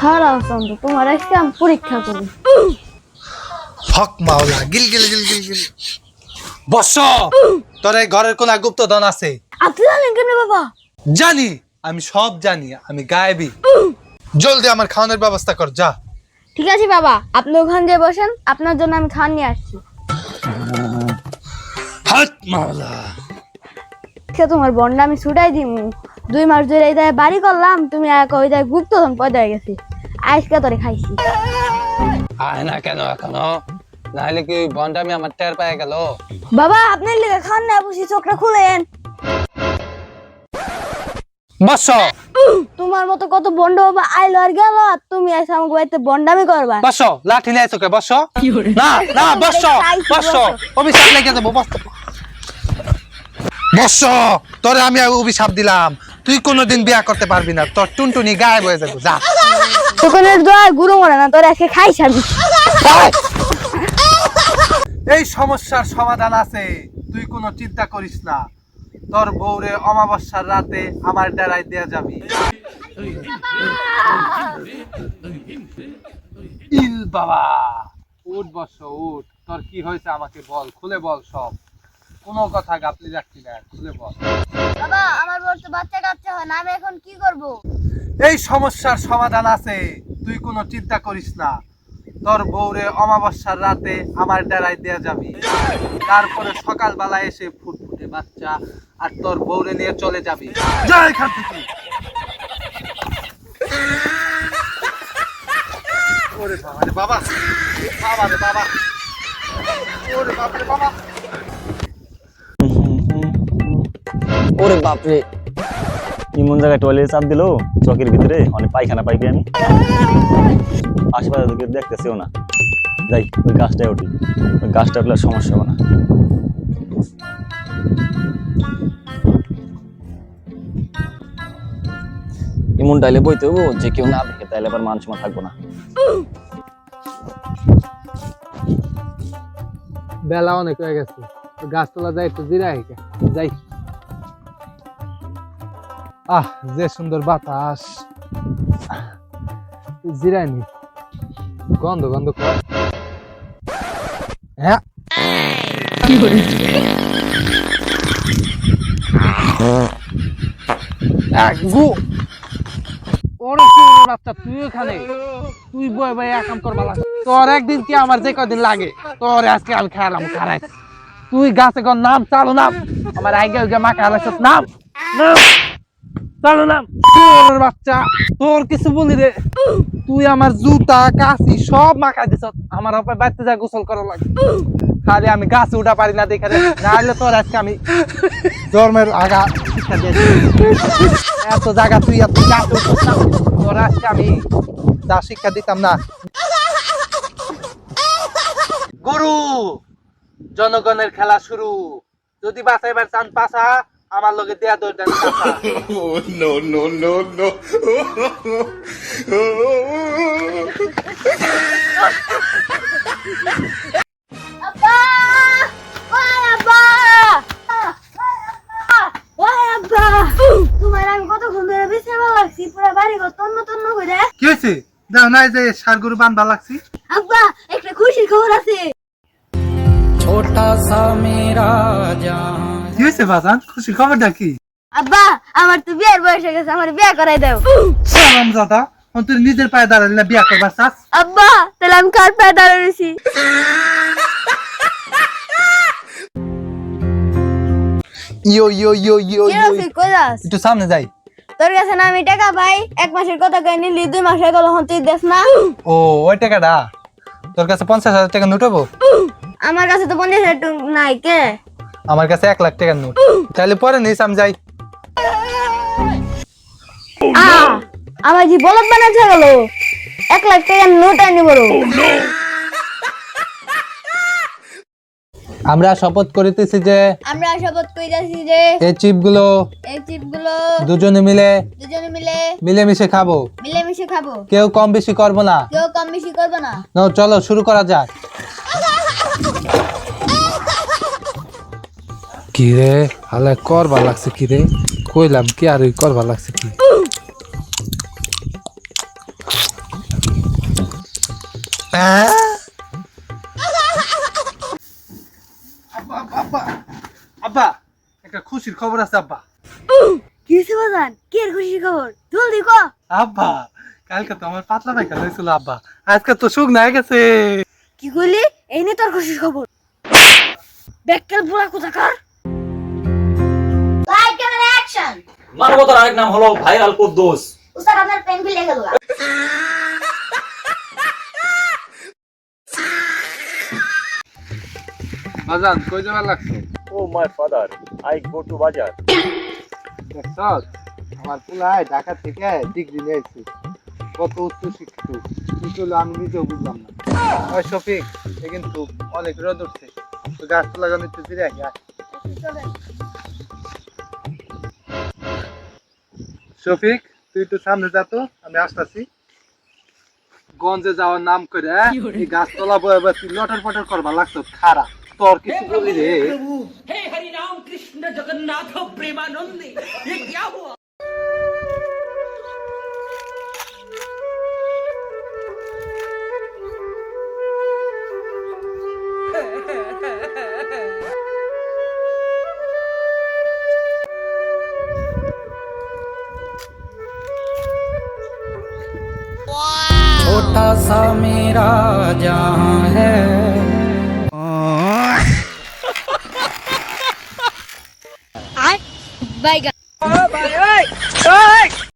খারাপ চন্দ্র তোমার আজকে আমি পরীক্ষা করব। হক মাওলা গিল গিল গিল গিল। গিল বস! তোর এই ঘরের কোন গুপ্তধন আছে? আপনি জানেন কেন বাবা? জানি আমি সব জানি আমি গায়েবি। জলদি আমার খাওয়ানোর ব্যবস্থা কর যা। ঠিক আছে বাবা আপনি ওখান দিয়ে বসেন আপনার জন্য আমি খান নিয়ে আসছি। হাত মাওলা সে তোমার বন্ডা আমি ছুটাই দিমু। দুই মাস ধরে এই বাড়ি করলাম তুমি এক ওই জায়গায় গুপ্তধন পয়দা গেছি। আজকে তোরে খাইছি। আয় না কেন এখনও? নাহলে কি ওই বনটা আমার টের পেয়ে গেল? বাবা আপনার লেগে খান না বসি চোখটা খুলেন। বস। তোমার মতো কত বন্ড বাবা আইলো আর গেল আর তুমি এসে আমাকে বাড়িতে বন্ডামি করবা। বস লাঠি নিয়ে তোকে বস। না না বস বস। অভিশাপ লেগে যাব বস। বস তোরে আমি অভিশাপ দিলাম। তুই কোনোদিন বিয়া করতে পারবি না। তোর টুনটুনি গায়েব হয়ে যাব। যা। তোকনের দোয়া গুরু মরে না তোর আজকে খাইছ আমি এই সমস্যার সমাধান আছে। তুই কোনো চিন্তা করিস না। তোর বউরে অমাবস্যার রাতে আমার ডেরায় দেয়া যাবি। ইল বাবা! উঠ বস উঠ। তোর কি হয়েছে আমাকে বল খুলে বল সব। কোনো কথা গাপলি রাখছি না খুলে বল। বাবা আমার বড় তো বাচ্চা কাচ্চা হয় না আমি এখন কি করব? এই সমস্যার সমাধান আছে তুই কোনো চিন্তা করিস না। তোর বউরে অমাবস্যার রাতে আমার ডেরায় দেয়া যাবি। তারপরে সকালবেলা এসে ফুটফুটে বাচ্চা আর তোর বউরে নিয়ে চলে যাবি। যা এখান থেকে। ওরে বাবা রে বাবা। বাবা রে বাবা। ওরে বাবা রে বাবা। ওরে বাপরে। ইমন জায়গায় টয়লেট চাপ দিল চকের ভিতরে অনেক পায়খানা পাইবি আমি। আশেপাশে তো কেউ দেখতেছেও না। যাই ওই গাছটায় উঠি। ওই গাছটা উঠলে সমস্যা হবে না। ইমন ডাইলে বইতে হব যে কেউ না দেখে তাইলে আবার মান সময় থাকব না। বেলা অনেক হয়ে গেছে। গাছতলা যাই একটু জিরাই যাই আহ, যে সুন্দর বাতাস। জিরাইনি। গন্ধ গন্ধ হ্যাঁ। তুই এখানে? তুই করবা তোর একদিন কি আমার যে কদিন লাগে, তোর আজকে তুই গাছে নাম চালু, নাম। আমার আগে ওই মা খেলাইছ নাম। নাম। আমি গাছে উঠা পারি না দেখে তোর আজকে আমি জন্মের আগা এত জায়গা তুই এত তোর আজকে আমি যা শিক্ষা দিতাম না। গুরু, জনগণের খেলা শুরু। যদি বাঁচাইবার চান পাশা আমার লগে দেয়া দৌড় দেন কি হয়েছে? না এই যে সার গরু বান্ধা লাগছি। আব্বা একটা খুশির খবর আছে। কি হয়েছে বাজান? খুশি খবরটা কি আব্বা আমার তো বিয়ের বয়স হয়ে গেছে আমার বিয়ে করাই দাও। সালাম দাদা তুই নিজের পায়ে দাঁড়ালি না বিয়া করবার চাস আব্বা তাহলে আমি কার পায়ে ইয়ো ইয়ো ইয়ো ইয়ো যাস? একটু সামনে যাই। তোর কাছে না আমি টাকা পাই এক মাসের কথা কই নিলি দুই মাস হয়ে গেল হন তুই দেখ না? ও ওই টাকাটা? তোর কাছে পঞ্চাশ হাজার টাকা নোট আমার কাছে তো পঞ্চাশ হাজার টাকা নাই কে? আমার কাছে এক লাখ টাকার নোট। তাহলে পরে নিস আমি যাই। আমার যে বলদ বানাচ্ছে গেল? এক লাখ টাকার নোট আনি বড় আমরা শপথ করিতেছি যে আমরা শপথ যাচ্ছি যে এই চিপগুলো এই চিপগুলো দুজনে মিলে দুজনে মিলে মিলেমিশে খাব। মিলেমিশে খাব। কেউ কম বেশি করব না। কেউ কম বেশি করবে না। নাও, চলো শুরু করা যাক। কি রে হালে করবার লাগছে কি রে কইলাম কি আর ওই করবার লাগছে কি? আব্বা একটা খুশির খবর আছে আব্বা। কি হয়েছে বাজান? কি এর খুশির খবর? জলদি কো। আব্বা কালকে তো আমার পাতলা পায়খানা হয়েছিল আব্বা। আজকে তো সুখ না গেছে। কি করলি এই নিয়ে তোর খুশির খবর। ব্যাককেল পুরা কোথাকার? অ্যাকশন মানবতার আরেক নাম হলো ভাইরাল কুদ্দুস। উস্তাদ আপনার পেন ফিল লেগে দেবো বাজান কই যাবার লাগছে? ও my father I go to bazaar. দেখছ আমার পুলায় ঢাকা থেকে ডিগ্রি নিয়েছে। কত উচ্চ শিক্ষিত কিন্তু আমি নিজেও বুঝলাম না। ওই শফিক এ কিন্তু অনেক রোদ উঠছে। তো গাছ লাগানো একটু ফিরে আগে শফিক তুই তো সামনে যা তো আমি আসতেছি। গঞ্জে যাওয়ার নাম করে এই গাছতলা বয়ে বয়ে তুই লটার পটার করবা লাগতো খারাপ তোর কিছু বলি রে। কৃষ্ণ জগন্নাথ প্রেমানন্দে छोटा सा मेरा जहाँ है। हाँ, हाँ।